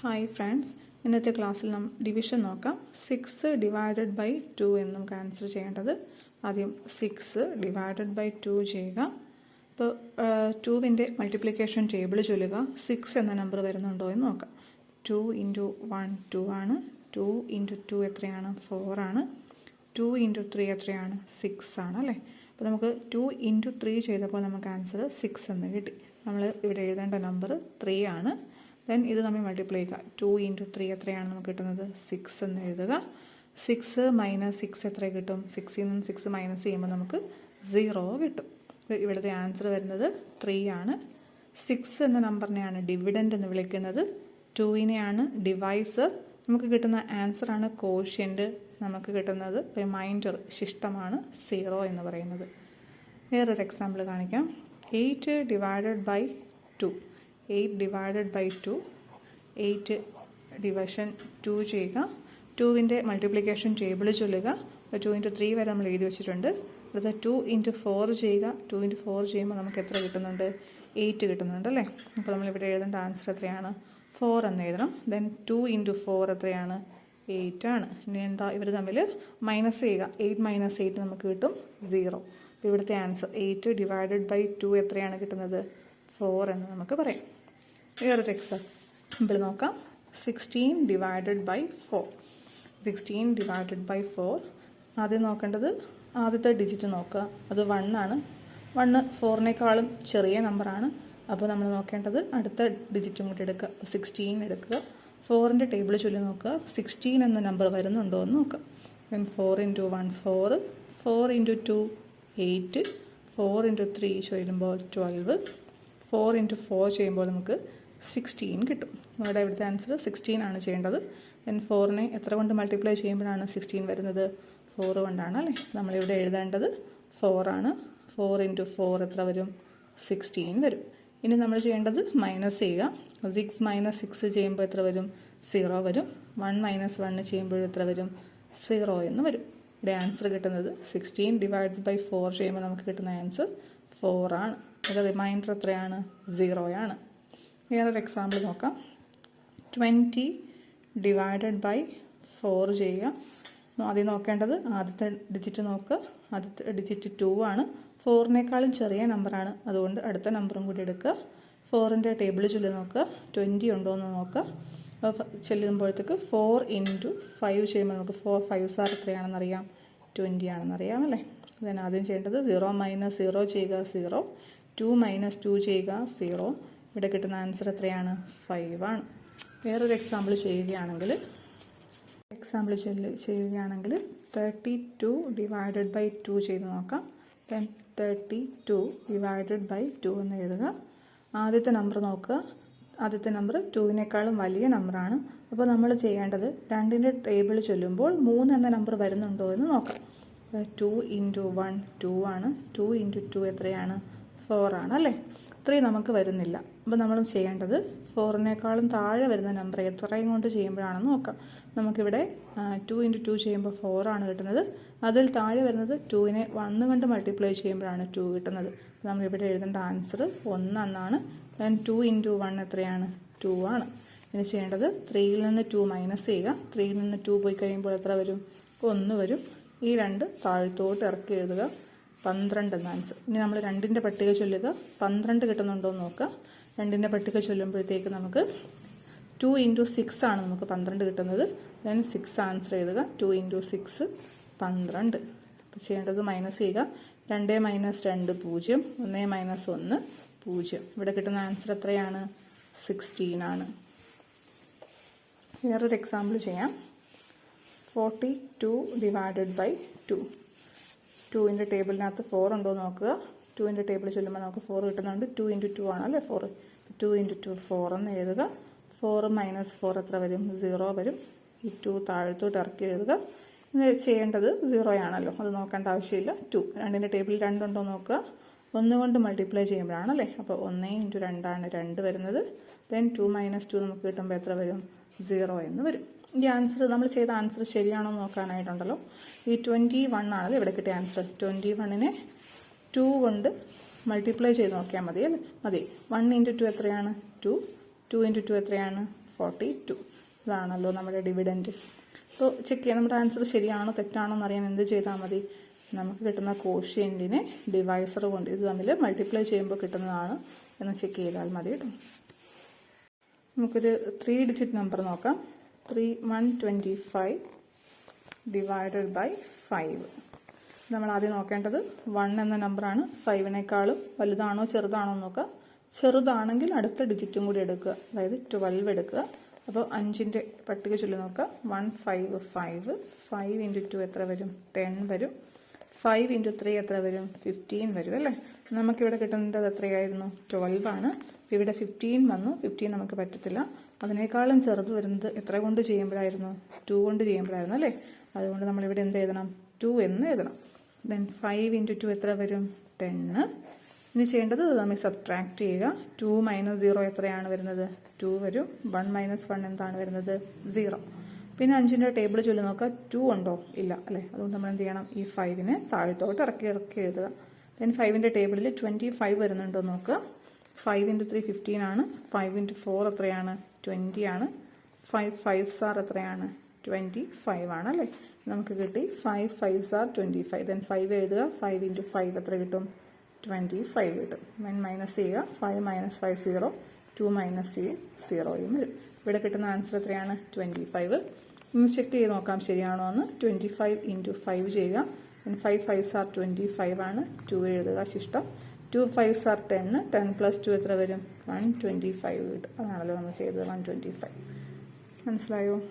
Hi friends ഇന്നത്തെ ക്ലാസ്സിൽ നാം ഡിവിഷൻ നോക്കാം. സിക്സ് ഡിവൈഡഡ് ബൈ ടു എന്ന് നമുക്ക് ആൻസർ ചെയ്യേണ്ടത്. ആദ്യം സിക്സ് ഡിവൈഡഡ് ബൈ ടു ചെയ്യുക. ഇപ്പോൾ ടുവിന്റെ മൾട്ടിപ്ലിക്കേഷൻ ടേബിൾ ചൊല്ലുക. സിക്സ് എന്ന നമ്പർ വരുന്നുണ്ടോ എന്ന് നോക്കാം. ടു ഇന്റു വൺ ടു ആണ്. ടു ഇന്റു ടു എത്രയാണ്? ഫോർ ആണ്. ടു ഇന്റു ത്രീ എത്രയാണ്? സിക്സ് ആണ് അല്ലേ? അപ്പോൾ നമുക്ക് ടു ഇന്റു ത്രീ ചെയ്തപ്പോൾ നമുക്ക് ആൻസർ സിക്സ് എന്ന് കിട്ടി. നമ്മൾ ഇവിടെ എഴുതേണ്ട നമ്പർ ത്രീ ആണ്. ദെൻ ഇത് നമ്മൾ മൾട്ടിപ്ലൈ ചെയ്യുക. ടു ഇന്റു ത്രീ എത്രയാണ് നമുക്ക് കിട്ടുന്നത്? സിക്സ് എന്ന് എഴുതുക. സിക്സ് മൈനസ് സിക്സ് എത്ര കിട്ടും? സിക്സിൽ നിന്ന് സിക്സ് മൈനസ് ചെയ്യുമ്പോൾ നമുക്ക് സീറോ കിട്ടും. ഇവിടുത്തെ ആൻസർ വരുന്നത് ത്രീ ആണ്. സിക്സ് എന്ന നമ്പറിനെയാണ് ഡിവിഡൻഡ് എന്ന് വിളിക്കുന്നത്. ടുവിനെയാണ് ഡിവൈസ് നമുക്ക് കിട്ടുന്ന ആൻസർ ആണ് കോഷ്യന്റ് നമുക്ക് കിട്ടുന്നത് റിമൈൻഡർ ശിഷ്ടമാണ് സീറോ എന്ന് പറയുന്നത്. വേറൊരു എക്സാമ്പിൾ കാണിക്കാം. Eight divided by two eight divided by two eight division two ചെയ്യുക. ടുവിന്റെ മൾട്ടിപ്ലിക്കേഷൻ ടേബിൾ ചൊല്ലുക. ടു ഇന്റു ത്രീ വരെ നമ്മൾ എഴുതി വെച്ചിട്ടുണ്ട്. അടുത്ത ടു ഇന്റു ഫോർ ചെയ്യുക. ടു ഇന്റു ഫോർ ചെയ്യുമ്പോൾ നമുക്ക് എത്ര കിട്ടുന്നുണ്ട്? എയ്റ്റ് കിട്ടുന്നുണ്ട് അല്ലേ? അപ്പോൾ നമ്മളിവിടെ എഴുതേണ്ട ആൻസർ എത്രയാണ്? ഫോർ എന്ന് എഴുതണം. ദെൻ ടു ഇന്റു ഫോർ എത്രയാണ്? എയ്റ്റ് ആണ്. ഇനി എന്താ ഇവർ തമ്മിൽ മൈനസ് ചെയ്യുക. എയ്റ്റ് മൈനസ് എയ്റ്റ് നമുക്ക് കിട്ടും സീറോ അപ്പോൾ ഇവിടുത്തെ answer eight divided by two എത്രയാണ് കിട്ടുന്നത്? ഫോർ എന്ന് നമുക്ക് പറയാം. വേറൊരു എക്സാമ്പിൾ നോക്കാം. Sixteen divided by four sixteen divided by four ആദ്യം നോക്കേണ്ടത് ആദ്യത്തെ ഡിജിറ്റ് നോക്കുക. അത് വണ്ണാണ് വണ്ണ് ഫോറിനേക്കാളും ചെറിയ നമ്പറാണ് അപ്പോൾ നമ്മൾ നോക്കേണ്ടത് അടുത്ത ഡിജിറ്റും കൂടി എടുക്കുക. സിക്സ്റ്റീൻ എടുക്കുക. ഫോറിന്റെ ടേബിൾ ചൊല്ലി നോക്കുക. സിക്സ്റ്റീൻ എന്ന നമ്പർ വരുന്നുണ്ടോ എന്ന് നോക്കുക. Then four into one four four into two eight four into three ചൊല്ലുമ്പോൾ ട്വൽവ് ഫോർ ഇന്റു ഫോർ ചെയ്യുമ്പോൾ നമുക്ക് സിക്സ്റ്റീൻ കിട്ടും. നിങ്ങളുടെ ഇവിടുത്തെ ആൻസർ സിക്സ്റ്റീൻ ആണ് ചെയ്യേണ്ടത്. ദെൻ ഫോറിനെ എത്ര കൊണ്ട് മൾട്ടിപ്ലൈ ചെയ്യുമ്പോഴാണ് സിക്സ്റ്റീൻ വരുന്നത്? ഫോർ കൊണ്ടാണ് അല്ലേ? നമ്മളിവിടെ എഴുതേണ്ടത് ഫോറാണ് ഫോർ ഇന്റു ഫോർ എത്ര വരും? സിക്സ്റ്റീൻ വരും. ഇനി നമ്മൾ ചെയ്യേണ്ടത് മൈനസ് ചെയ്യുക. സിക്സ് മൈനസ് സിക്സ് ചെയ്യുമ്പോൾ എത്ര വരും? സീറോ വരും. വൺ മൈനസ് വണ്ണ് ചെയ്യുമ്പോൾ എത്ര വരും? സീറോ എന്ന് വരും. ഇവിടെ ആൻസർ കിട്ടുന്നത് സിക്സ്റ്റീൻ ഡിവൈഡ് ബൈ ഫോർ ചെയ്യുമ്പോൾ നമുക്ക് കിട്ടുന്ന ആൻസർ ഫോറാണ് ഇവിടെ റിമൈൻഡർ എത്രയാണ്? സീറോയാണ് വേറൊരു എക്സാമ്പിൾ നോക്കാം. ട്വന്റി ഡിവൈഡഡ് ബൈ ഫോർ ചെയ്യുക. ആദ്യം നോക്കേണ്ടത് ആദ്യത്തെ ഡിജിറ്റ് നോക്ക്. ആദ്യത്തെ ഡിജിറ്റ് ടു ആണ്. ഫോറിനേക്കാളും ചെറിയ നമ്പറാണ് അതുകൊണ്ട് അടുത്ത നമ്പറും കൂടി എടുക്കുക. ഫോറിന്റെ ടേബിൾ ചൊല്ലി നോക്കുക ട്വന്റി ഉണ്ടോ എന്ന് നോക്കുക അപ്പോൾ ചെല്ലുമ്പോഴത്തേക്ക് ഫോർ ഇന്റു ഫൈവ് ചെയ്യുമ്പോൾ നമുക്ക് ഫോർ ഫൈവ് സാർ എത്രയാണെന്ന് അറിയാം. ട്വന്റി ആണെന്ന് അറിയാം അല്ലേ? ദെൻ ആദ്യം ചെയ്യേണ്ടത്. സീറോ മൈനസ് സീറോ ചെയ്യുക സീറോ ടു മൈനസ് ടു ചെയ്യുക സീറോ ഇവിടെ കിട്ടുന്ന ആൻസർ എത്രയാണ്? ഫൈവ് ആണ്. വേറൊരു എക്സാമ്പിൾ ചെയ്യുകയാണെങ്കിൽ എക്സാമ്പിൾ ചെയ്യുകയാണെങ്കിൽ thirty two divided by two ചെയ്ത് നോക്കാം. Then thirty two divided by two എന്ന് എഴുതുക. ആദ്യത്തെ നമ്പർ നോക്കുക. ആദ്യത്തെ നമ്പർ ടുവിനേക്കാളും വലിയ നമ്പറാണ് അപ്പോൾ നമ്മൾ ചെയ്യേണ്ടത് രണ്ടിന്റെ ടേബിൾ ചൊല്ലുമ്പോൾ മൂന്ന് എന്ന നമ്പർ വരുന്നുണ്ടോ എന്ന് നോക്കാം. ടു ഇന്റു വൺ ടു ആണ്. ടു ഇന്റു ടു എത്രയാണ്? ഫോർ ആണ് അല്ലേ? ത്രീ നമുക്ക് വരുന്നില്ല. അപ്പോൾ നമ്മൾ ചെയ്യേണ്ടത്? ഫോറിനേക്കാളും താഴെ വരുന്ന നമ്പർ എത്രയും കൊണ്ട് ചെയ്യുമ്പോഴാണെന്ന് നോക്കാം. നമുക്കിവിടെ ടു ഇന്റു ടു ചെയ്യുമ്പോൾ ഫോറാണ് കിട്ടുന്നത്. അതിൽ താഴെ വരുന്നത് ടുവിനെ വന്ന് കൊണ്ട് മൾട്ടിപ്ലൈ ചെയ്യുമ്പോഴാണ് ടു കിട്ടുന്നത്. നമ്മളിവിടെ എഴുതേണ്ട ആൻസർ ഒന്നെന്നാണ് ദെൻ ടു ഇന്റു വൺ എത്രയാണ്? ടു ആണ്. ഇനി ചെയ്യേണ്ടത് ത്രീയിൽ നിന്ന് ടു മൈനസ് ചെയ്യുക. ത്രീയിൽ നിന്ന് ടു പോയി കഴിയുമ്പോൾ എത്ര വരും? ഒന്ന് വരും. ഈ രണ്ട് താഴത്തോട്ട് ഇറക്കി എഴുതുക. പന്ത്രണ്ട് എന്ന ആൻസർ ഇനി നമ്മൾ രണ്ടിന്റെ പട്ടിക ചൊല്ലുക. പന്ത്രണ്ട് കിട്ടുന്നുണ്ടോ എന്ന് നോക്കുക. രണ്ടിന്റെ പട്ടിക ചൊല്ലുമ്പോഴത്തേക്ക് നമുക്ക് ടു ഇന്റു സിക്സ് ആണ് നമുക്ക് പന്ത്രണ്ട് കിട്ടുന്നത്. ദെൻ സിക്സ് ആൻസർ എഴുതുക. ടു ഇന്റു സിക്സ് പന്ത്രണ്ട്. അപ്പോൾ ചെയ്യേണ്ടത് മൈനസ് ചെയ്യുക. രണ്ട് മൈനസ് രണ്ട് പൂജ്യം. ഒന്ന് മൈനസ് ഒന്ന് പൂജ്യം. ഇവിടെ കിട്ടുന്ന ആൻസർ എത്രയാണ്? സിക്സ്റ്റീൻ ആണ്. വേറൊരു എക്സാമ്പിൾ ചെയ്യാം. Forty two divided by two ടുവിന്റെ ടേബിളിനകത്ത് ഫോർ ഉണ്ടോ നോക്കുക. ടുവിന്റെ ടേബിൾ ചൊല്ലുമ്പോൾ നമുക്ക് ഫോർ കിട്ടുന്നുണ്ട് ടു ഇന്റു ടു ആണല്ലേ four two into two four എന്ന് എഴുതുക. ഫോർ മൈനസ് ഫോർ എത്ര വരും? സീറോ വരും. ഈ ടു താഴത്തോട്ട് ഇറക്കി എഴുതുക. ഇത് ചെയ്യേണ്ടത് സീറോ ആണല്ലോ. അത് നോക്കേണ്ട ആവശ്യമില്ല. ടു രണ്ടിന്റെ ടേബിളിൽ രണ്ടുണ്ടോ നോക്കുക. ഒന്ന് കൊണ്ട് മൾട്ടിപ്ലൈ ചെയ്യുമ്പോഴാണല്ലേ? അപ്പോൾ ഒന്ന് ഇന്റു രണ്ടാണ് രണ്ട് വരുന്നത്. ദെൻ ടു മൈനസ് ടു നമുക്ക് കിട്ടുമ്പോൾ എത്ര വരും? സീറോ എന്ന് വരും. ഈ ആൻസർ നമ്മൾ ചെയ്ത ആൻസർ ശരിയാണോ നോക്കാനായിട്ടുണ്ടല്ലോ. ഈ ട്വന്റി വൺ ആണല്ലോ ഇവിടെ കിട്ടിയ ആൻസർ ട്വന്റി വണ്ണിനെ ടു കൊണ്ട് മൾട്ടിപ്ലൈ ചെയ്ത് നോക്കിയാൽ മതി അല്ലേ? മതി. വൺ ഇന്റു ടു എത്രയാണ്? ടു ടു ഇന്റു ടു എത്രയാണ്? ഫോർട്ടി ടു ഇതാണല്ലോ നമ്മുടെ ഡിവിഡന്റ് അപ്പോൾ ചെക്ക് ചെയ്യാം. നമ്മുടെ ആൻസർ ശരിയാണോ തെറ്റാണോ എന്നറിയാൻ എന്ത് ചെയ്താൽ മതി? നമുക്ക് കിട്ടുന്ന കോഷ്യന്റിനെ ഡിവൈസർ കൊണ്ട് ഇത് തമ്മിൽ മൾട്ടിപ്ലൈ ചെയ്യുമ്പോൾ കിട്ടുന്നതാണ് എന്ന് ചെക്ക് ചെയ്താൽ മതി കേട്ടോ. നമുക്കൊരു ത്രീ ഡിജിറ്റ് നമ്പർ നോക്കാം. Three one twenty five divided by five നമ്മൾ ആദ്യം നോക്കേണ്ടത് വൺ എന്ന നമ്പറാണ് ഫൈവിനേക്കാളും വലുതാണോ ചെറുതാണോ എന്ന് നോക്കുക. ചെറുതാണെങ്കിൽ അടുത്ത ഡിജിറ്റും കൂടി എടുക്കുക. അതായത് ട്വൽവ് എടുക്കുക. അപ്പോൾ അഞ്ചിന്റെ പട്ടിക ചൊല്ലി നോക്കുക. One five five five into two എത്ര വരും? ടെൻ വരും. ഫൈവ് ഇന്റു ത്രീ എത്ര വരും? ഫിഫ്റ്റീൻ വരും അല്ലേ? നമുക്കിവിടെ കിട്ടുന്നത് എത്രയായിരുന്നു? ട്വൽവ് ആണ്. ഇവിടെ ഫിഫ്റ്റീൻ വന്നു. ഫിഫ്റ്റീൻ നമുക്ക് പറ്റത്തില്ല. അതിനേക്കാളും ചെറുത് വരുന്നത് എത്ര കൊണ്ട് ചെയ്യുമ്പോഴായിരുന്നു? ടു കൊണ്ട് ചെയ്യുമ്പോഴായിരുന്നു അല്ലേ? അതുകൊണ്ട് നമ്മളിവിടെ എന്ത് എഴുതണം? ടു എന്ന് എഴുതണം. ദെൻ ഫൈവ് ഇന്റു ടു എത്ര വരും? ടെന്ന് ഇനി ചെയ്യേണ്ടത് നമ്മൾ സബ്ട്രാക്ട് ചെയ്യുക. ടു മൈനസ് സീറോ എത്രയാണ് വരുന്നത്? ടു വരും. വൺ മൈനസ് വൺ എന്താണ് വരുന്നത്? സീറോ പിന്നെ അഞ്ചിന്റെ ടേബിൾ ചൊല്ലി നോക്കുക ടു ഉണ്ടോ? ഇല്ല അല്ലേ? അതുകൊണ്ട് നമ്മൾ എന്ത് ചെയ്യണം? ഈ ഫൈവിനെ താഴത്തോട്ട് ഇറക്കി ഇറക്കി എഴുതുക. ദെൻ ഫൈവിന്റെ ടേബിളിൽ ട്വന്റി ഫൈവ് വരുന്നുണ്ടോ നോക്കുക ഫൈവ് ഇന്റു ത്രീ ഫിഫ്റ്റീൻ ആണ്. ഫൈവ് ഇന്റു ഫോർ എത്രയാണ്? ട്വന്റി ആണ്. ഫൈവ് ഫൈവ് സാർ എത്രയാണ്? ട്വന്റി ഫൈവ് ആണ് അല്ലേ? നമുക്ക് കിട്ടി five five are twenty five then five എഴുതുക. ഫൈവ് ഇന്റു ഫൈവ് എത്ര കിട്ടും? ട്വന്റി ഫൈവ് കിട്ടും. ദെൻ മൈനസ് ചെയ്യുക. Five minus five zero two minus ചെയ്യും സീറോയും വരും. ഇവിടെ കിട്ടുന്ന ആൻസർ എത്രയാണ്? ട്വന്റി ഫൈവ് ഒന്ന് ചെക്ക് ചെയ്ത് നോക്കാം ശരിയാണോ എന്ന്. ട്വന്റി ഫൈവ് ഇന്റു ഫൈവ് ചെയ്യുക. Then five five are twenty five ആണ്. ടു എഴുതുക ശിഷ്ടം. ടു ഫൈവ് സാർ ടെന്ന് ടെൻ പ്ലസ് ടു എത്ര വരും? വൺ ട്വന്റി ഫൈവ് കിട്ടും. അതാണല്ലോ നമ്മൾ ചെയ്തത്. വൺ ട്വന്റി ഫൈവ് മനസ്സിലായോ?